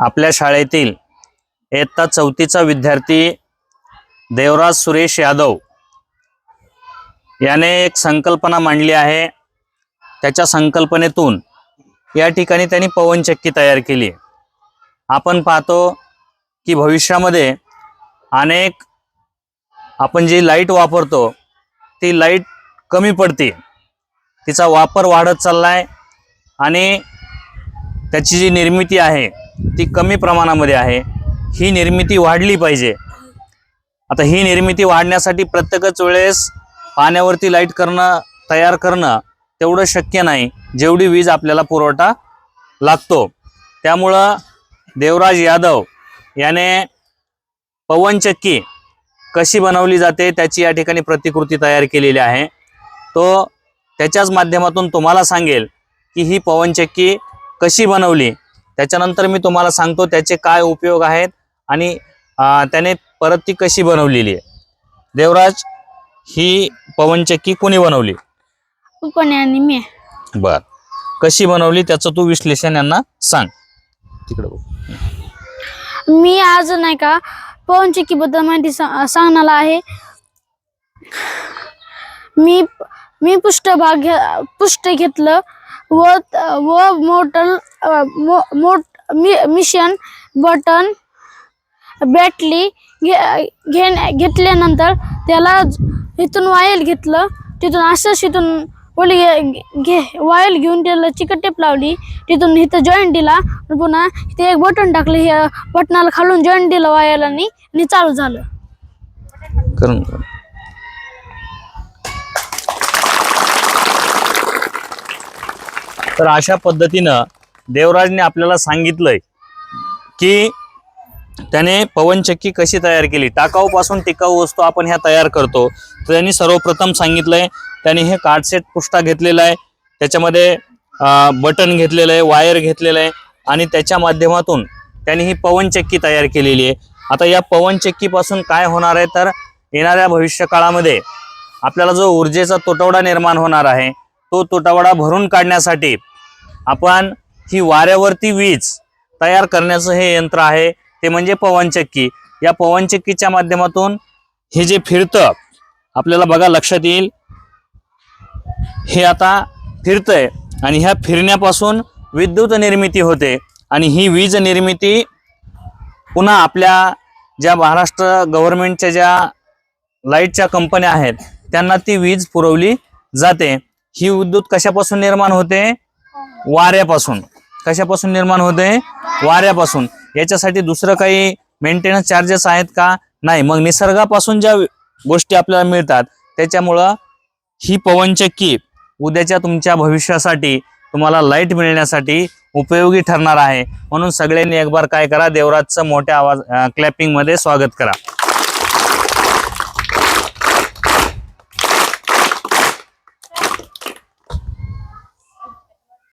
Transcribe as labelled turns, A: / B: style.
A: आपल्या शाळेतील इयत्ता चौथीचा विद्यार्थी देवराज सुरेश यादव याने एक संकल्पना मांडली आहे. त्याच्या संकल्पनेतून या ठिकाणी त्यांनी पवनचक्की तयार केली आपण पाहतो की भविष्यामध्ये अनेक आपण जी लाइट वापरतो ती लाइट कमी पडते. तिचा वापर वाढत चाललाय आणि त्याची जी निर्मिती आहे ती कमी प्रमाणामध्ये आहे. ही निर्मिती वाढली पाहिजे. आता ही निर्मिती वाढण्यासाठी प्रत्येकच वेळेस पाण्यावरती लाइट करणं तयार करणं तेवढं शक्य नाही. जेवढी वीज आपल्याला पुरवठा लागतो. त्यामुळं देवराज यादव याने पवनचक्की कशी बनवली जाते त्याची या ठिकाणी प्रतिकृती तयार केलेली आहे. तो त्याच्याच माध्यमातून तुम्हाला सांगेल की ही पवनचक्की कशी बनवली. त्याच्यानंतर मी तुम्हाला सांगतो त्याचे काय उपयोग आहेत आणि त्याने परत ती कशी बनवलेली आहे. देवराज ही पवनचक्की कोणी बनवली?
B: पण आणि मी.
A: बर. कशी बनवली त्याचं तू विश्लेषण यांना सांग. तिकडे बघ.
B: मी आज नाही का पवनचक्की बद्दल माहिती सांगणार आहे. मी मी पृष्ठभाग घे पृष्ठ घेतलं व व मोटल मो- मोट मि- मिशन बटन बॅटली घे घेण्या- घेतल्यानंतर त्याला इथून वायल घेतलं. तिथून असंच इथून ओली घे- वायल घेऊन त्याला चिकट टेप लावली. तिथून इथं जॉईंट दिला. पुन्हा इथे एक बटन टाकलं. हे बटनाला खालून जॉईंट दिलं वायल आणि चालू झालं.
A: तर अशा पद्धतीनं देवराजने आपल्याला सांगितलंय की त्याने पवनचक्की कशी तयार केली? टाकाऊपासून टिकाऊ वस्तू आपण ह्या तयार करतो. तर त्यांनी सर्वप्रथम सांगितलंय त्याने हे कार्डसेट पुष्टा घेतलेला आहे. त्याच्यामध्ये बटन घेतलेलं आहे वायर घेतलेलं आहे. आणि त्याच्या माध्यमातून त्यांनी ही पवनचक्की तयार केलेली आहे. आता या पवनचक्कीपासून काय होणार आहे? तर येणाऱ्या भविष्य काळामध्ये आपल्याला जो ऊर्जेचा तुटवडा निर्माण होणार आहे तो तुटवडा भरून काढण्यासाठी आपण ही वाऱ्यावरती वीज तयार करण्याचं हे यंत्र आहे ते म्हणजे पवनचक्की या पवनचक्कीच्या माध्यमातून हे जे फिरतं आपल्याला बघा लक्षात येईल. हे आता फिरतंय आणि ह्या फिरण्यापासून विद्युत निर्मिती होते आणि ही वीज निर्मिती पुन्हा आपल्या ज्या महाराष्ट्र गव्हर्नमेंटच्या ज्या लाईटच्या कंपन्या आहेत त्यांना ती वीज पुरवली जाते. ही विद्युत कशापासून निर्माण होते? वाऱ्यापासून. कशापासून निर्माण होते? वाऱ्यापासून. याच्यासाठी दुसरं काही मेंटेनन्स चार्जेस आहेत का? नाही. मग निसर्गापासून ज्या गोष्टी आपल्याला मिळतात त्याच्यामुळं ही पवनचक्की उद्याच्या तुमच्या भविष्यासाठी तुम्हाला लाइट मिळण्यासाठी उपयोगी ठरणार आहे. म्हणून सगळ्यांनी एक बार काय करा देवराजचं मोठ्या आवाज क्लॅपिंगमध्ये स्वागत करा.